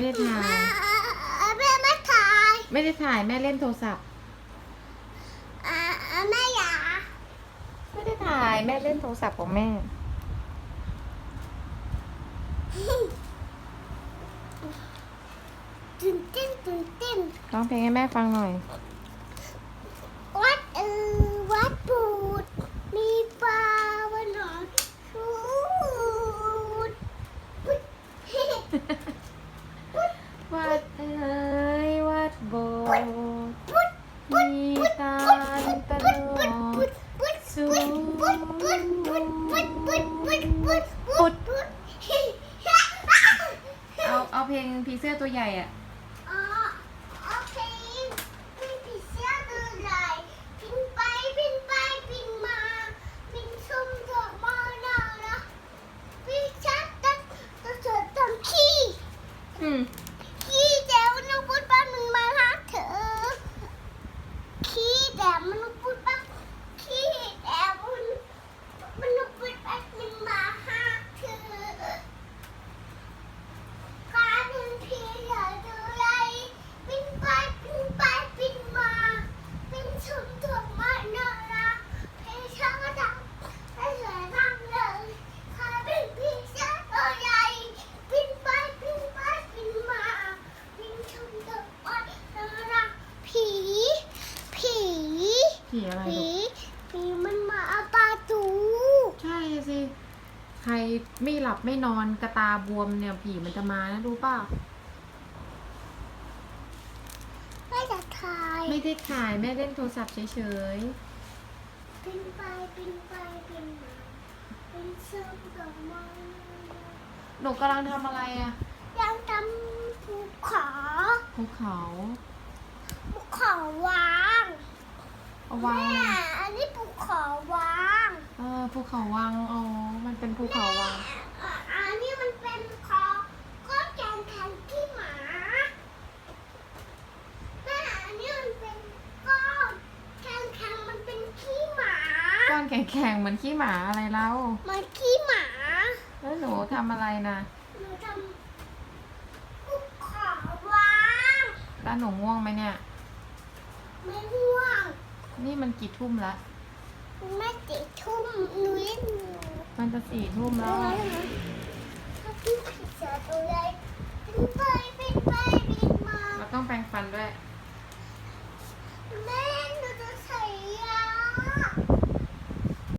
ไม่ได้ถ่าย แม่ไม่ถ่ายไม่ได้ถ่ายแม่เล่นโทรศัพท์ อ่าแม่อยาไม่ได้ถ่ายแม่เล่นโทรศัพท์ของแม่ ตื่นเต้นตื่นเต้นร้องเพลงให้แม่ฟังหน่อย วัดเออวัดปูด มีปลาวันหนอนชูดปุ๊ดเฮ้ วัดเอ้ยวัดโบสถ์ ปุ๊ด มีตาลตลอ ปุ๊ ด ดปุ๊ด สู ปุ๊ด ง ปุ๊ด ปุ๊ดปุ๊ดปุ๊ดปุ๊ดปุ๊ดปุ๊ด เอาเอาเพลงผีเสื้อตัวใหญ่อะ อ๋อโอเคไม่ผีเสื้อตัวใหญ่บินไปบินไปบินมาบินซุ่มดอกไม้น่ารักวิชัดตัดตัวเธอทำขี้ อืม ขี้แต่มันต้องพูดว่ามึงมาหาเธอขี้แต่มันต้องพูดว่าขี้แต่มันมันต้องพูดว่ามึงมาหาเธอกลายเป็นผีใหญ่ดูไรบินไปบินไปบินมาบินชมดอกไม้น่ารักเพชรก็ดังให้สวยมากเลยกลายเป็นผีเสื้อตัวใหญ่บินไปบินไปบินมาบินชมดอกไม้น่ารักผีผี ผีอะไรผีลูกผีมันมาเอาประตูใช่สิ ใครไม่หลับไม่นอนกระตาบวมเนี่ยผีมันจะมานะรู้ป่ะไม่จะทายไม่ได้ถ่ายแม่เล่นโทรศัพท์เฉยบินไปบินไปบินมาบินเชื่อมดอกไม้ๆหนูกำลังทำอะไรอะยังทำภูเขาภูเขาภูเขาวาง เอาวาง แม่อันนี้ภูเขาวางเออภูเขาวัง อ๋อ มันเป็นภูเขาวังอะอันนี้มันเป็นคอก็แกงแทนที่หมาแม่อันนี้มันเป็นก้อนแกงแทนมันเป็นขี้หมา ก้อนแข็งๆเหมือนขี้หมาอะไรแล้วมันขี้หมา แล้วหนูทำอะไรนะหนูทำภูเขาวางแล้วหนูง่วงไหมเนี่ย ไม่ง่วง นี่มันกี่ทุ่มละแม่ติดทุ่มหนูเล่นหนูมันจะสี่ทุ่มแล้วอะถ้าพี่ผิดเสือตัวใหญ่บินไปบินไปบินมา เราต้องแปรงฟันด้วยแม่